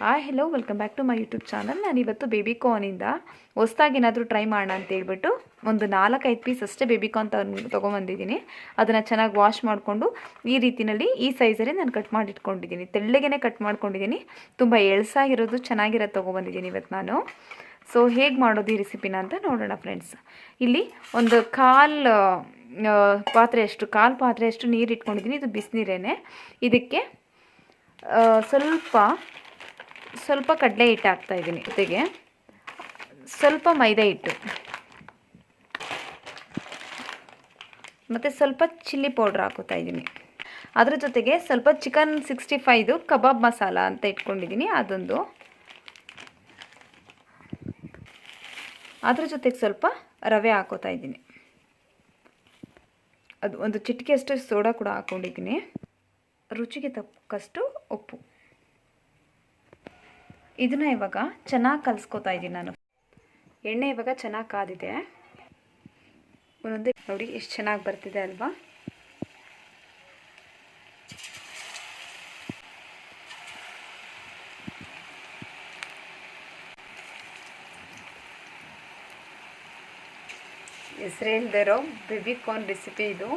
Hi hello welcome back to my YouTube channel ನಾನು ಇವತ್ತು baby ಕಾರ್ನಿಂದ ಹೊಸ್ದಾಗಿ ಏನಾದರೂ ಟ್ರೈ ಮಾಡೋಣ ಅಂತ ಹೇಳ್ಬಿಟ್ಟು ಒಂದು ನಾಲ್ಕೈದು ಪೀಸ್ ಅಷ್ಟೇ ಬೇಬಿ ಕಾರ್ನ್ ತೊಗೊಂಬಂದಿದ್ದೀನಿ. ಅದನ್ನು ಚೆನ್ನಾಗಿ ವಾಶ್ ಮಾಡಿಕೊಂಡು ಈ ರೀತಿಯಲ್ಲಿ ಈ ಸೈಜಲ್ಲಿ ನಾನು ಕಟ್ ಮಾಡಿ ಇಟ್ಕೊಂಡಿದ್ದೀನಿ ತೆಳ್ಳಗೆನೆ ಕಟ್ ಮಾಡ್ಕೊಂಡಿದ್ದೀನಿ. ತುಂಬ ಎಳ್ಸಾಗಿರೋದು ಚೆನ್ನಾಗಿರೋದು ತೊಗೊಬಂದಿದ್ದೀನಿ ಇವತ್ತು ನಾನು. ಸೊ ಹೇಗೆ ಮಾಡೋದು ಈ ರೆಸಿಪಿನ ಅಂತ ನೋಡೋಣ ಫ್ರೆಂಡ್ಸ್ ಇಲ್ಲಿ ಒಂದು ಕಾಲು ಆ, ಪಾತ್ರೆ ಅಷ್ಟು ಕಾಲು ಪಾತ್ರೆ ಅಷ್ಟು ನೀರು ಇಟ್ಕೊಂಡಿದ್ದೀನಿ ಇದು ಬಿಸಿನೀರೇನೆ. ಇದಕ್ಕೆ ಸ್ವಲ್ಪ ಸ್ವಲ್ಪ ಕಡಲೆ ಹಿಟ್ಟು ಹಾಕ್ತಾ ಇದ್ದೀನಿ ಜೊತೆಗೆ. ಸ್ವಲ್ಪ ಮೈದಾ ಹಿಟ್ಟು. ಮತ್ತು ಸ್ವಲ್ಪ ಚಿಲ್ಲಿ ಪೌಡ್ರ್ ಹಾಕೋತಾ ಇದ್ದೀನಿ. ಅದ್ರ ಜೊತೆಗೆ ಸ್ವಲ್ಪ chicken sixty five kebab masala ಅಂತ ಇಟ್ಕೊಂಡಿದ್ದೀನಿ ಅದೊಂದು. ಅದ್ರ ಜೊತೆಗೆ ಸ್ವಲ್ಪ ರವೆ ಹಾಕೋತಾ ಇದ್ದೀನಿ. ಅದು ಒಂದು ಚಿಟಿಕೆಯಷ್ಟು ಸೋಡಾ ಕೂಡ ಹಾಕ್ಕೊಂಡಿದ್ದೀನಿ ರುಚಿಗೆ ತಕ್ಕಷ್ಟು ಉಪ್ಪು. ಇದನ್ನ ಇವಾಗ ಚೆನ್ನಾಗಿ ಕಲಿಸ್ಕೊತಾ ಇದ್ದೀನಿ ನಾನು. ಎಣ್ಣೆ ಇವಾಗ ಚೆನ್ನಾಗಿ ಕಾದಿದೆ. ಒಂದೊಂದು ನೋಡಿ ಎಷ್ಟು ಚೆನ್ನಾಗಿ ಬರ್ತಿದೆ ಅಲ್ವಾ? ಹೆಸರೇ ಇರೋ ಬೇಬಿ ಕಾರ್ನ್ ರೆಸಿಪಿ ಇದು.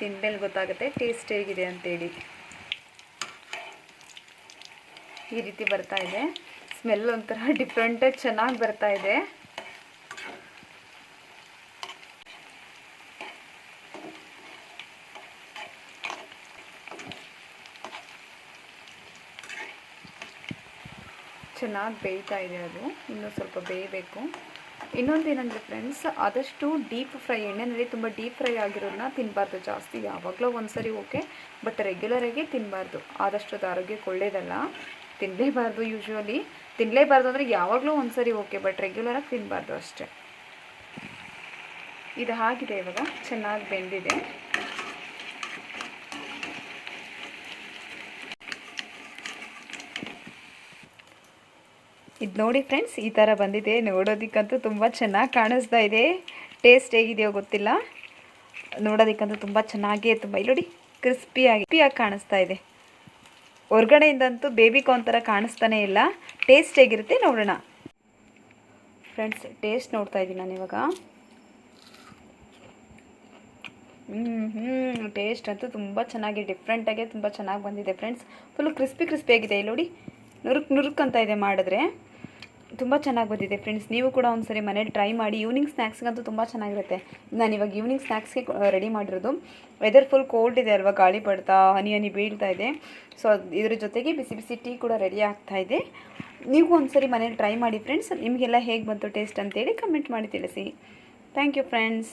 ತಿಂದ್ಮೇಲೆ ಗೊತ್ತಾಗುತ್ತೆ, ಟೇಸ್ಟ್ ಹೇಗಿದೆ ಅಂತೇಳಿ. ಈ ರೀತಿ ಬರ್ತಾ ಇದೆ. ಸ್ಮೆಲ್ ಒಂಥರ ಡಿಫ್ರೆಂಟಾಗಿ ಚೆನ್ನಾಗಿ ಬರ್ತಾ ಇದೆ. ಚೆನ್ನಾಗಿ ಬೇಯ್ತಾ ಇದೆ ಅದು. ಇನ್ನೂ ಸ್ವಲ್ಪ ಬೇಯಬೇಕು. ಇನ್ನೊಂದು ಏನಂದರೆ ಫ್ರೆಂಡ್ಸ್ ಆದಷ್ಟು ಡೀಪ್ ಫ್ರೈ ಎಣ್ಣೆನಲ್ಲಿ ತುಂಬ ಡೀಪ್ ಫ್ರೈ ಆಗಿರೋದನ್ನ ತಿನ್ನಬಾರ್ದು ಜಾಸ್ತಿ. ಯಾವಾಗಲೂ ಒಂದ್ಸರಿ ಓಕೆ ಬಟ್ ರೆಗ್ಯುಲರಾಗಿ ತಿನ್ನಬಾರ್ದು ಆದಷ್ಟು ಅದು ಆರೋಗ್ಯಕ್ಕೆ ಒಳ್ಳೇದಲ್ಲ. ತಿನ್ನಲೇಬಾರ್ದು ಯೂಶ್ವಲಿ ತಿನ್ನಲೇಬಾರ್ದು ಅಂದರೆ ಯಾವಾಗಲೂ ಒಂದ್ಸರಿ ಓಕೆ ಬಟ್ ರೆಗ್ಯುಲರಾಗಿ ತಿನ್ನಬಾರ್ದು ಅಷ್ಟೇ. ಇದು ಆಗಿದೆ ಇವಾಗ, ಚೆನ್ನಾಗಿ ಬೆಂದಿದೆ. ಇದು ನೋಡಿ ಫ್ರೆಂಡ್ಸ್ ಈ ಥರ ಬಂದಿದೆ. ನೋಡೋದಕ್ಕಂತೂ ತುಂಬ ಚೆನ್ನಾಗಿ ಕಾಣಿಸ್ತಾ ಇದೆ. ಟೇಸ್ಟ್ ಹೇಗಿದೆಯೋ ಗೊತ್ತಿಲ್ಲ. ನೋಡೋದಕ್ಕಂತೂ ತುಂಬ ಚೆನ್ನಾಗೇ ತುಂಬ, ಇಲ್ಲಿ ನೋಡಿ ಕ್ರಿಸ್ಪಿಯಾಗಿ ಕ್ರಿಸ್ಪಿಯಾಗಿ ಕಾಣಿಸ್ತಾ ಇದೆ. ಹೊರ್ಗಡೆಯಿಂದಂತೂ ಬೇಬಿ ಕಾರ್ನ್ ಥರ ಕಾಣಿಸ್ತಾನೆ ಇಲ್ಲ. ಟೇಸ್ಟ್ ಹೇಗಿರುತ್ತೆ ನೋಡೋಣ. ಫ್ರೆಂಡ್ಸ್ ಟೇಸ್ಟ್ ನೋಡ್ತಾ ಇದ್ದೀನಿ ನಾನು ಇವಾಗ. ಹ್ಞೂ ಹ್ಞೂ ಟೇಸ್ಟ್ ಅಂತೂ ತುಂಬ ಚೆನ್ನಾಗಿ ಡಿಫ್ರೆಂಟಾಗೆ ತುಂಬ ಚೆನ್ನಾಗಿ ಬಂದಿದೆ ಫ್ರೆಂಡ್ಸ್ ಫುಲ್ಲು ಕ್ರಿಸ್ಪಿ ಕ್ರಿಸ್ಪಿ ಆಗಿದೆ. ಇಲ್ಲಿ ನೋಡಿ, ನುರುಕ್ ನುರುಕ್ ಅಂತ ಇದೆ ಮಾಡಿದ್ರೆ. ತುಂಬ ಚೆನ್ನಾಗಿ ಬಂದಿದೆ ಫ್ರೆಂಡ್ಸ್ ನೀವು ಕೂಡ ಒಂದ್ಸರಿ ಮನೇಲಿ ಟ್ರೈ ಮಾಡಿ ಈವ್ನಿಂಗ್ ಸ್ನ್ಯಾಕ್ಸ್ಗಂತೂ ತುಂಬ ಚೆನ್ನಾಗಿರುತ್ತೆ. ನಾನು ಇವಾಗ ಈವ್ನಿಂಗ್ ಸ್ನ್ಯಾಕ್ಸ್ಗೆ ರೆಡಿ ಮಾಡಿರೋದು. ವೆದರ್ ಫುಲ್ ಕೋಲ್ಡ್ ಇದೆ ಅಲ್ವಾ, ಗಾಳಿ ಪಡ್ತಾ ಹನಿ ಹನಿ ಬೀಳ್ತಾ ಇದೆ. ಸೊ ಇದ್ರ ಜೊತೆಗೆ ಬಿಸಿ ಬಿಸಿ ಟೀ ಕೂಡ ರೆಡಿ ಆಗ್ತಾ ಇದೆ. ನೀವು ಒಂದ್ಸರಿ ಮನೇಲಿ ಟ್ರೈ ಮಾಡಿ ಫ್ರೆಂಡ್ಸ್ ನಿಮಗೆಲ್ಲ ಹೇಗೆ ಬಂತು ಟೇಸ್ಟ್ ಅಂತೇಳಿ ಕಮೆಂಟ್ ಮಾಡಿ ತಿಳಿಸಿ. Thank you friends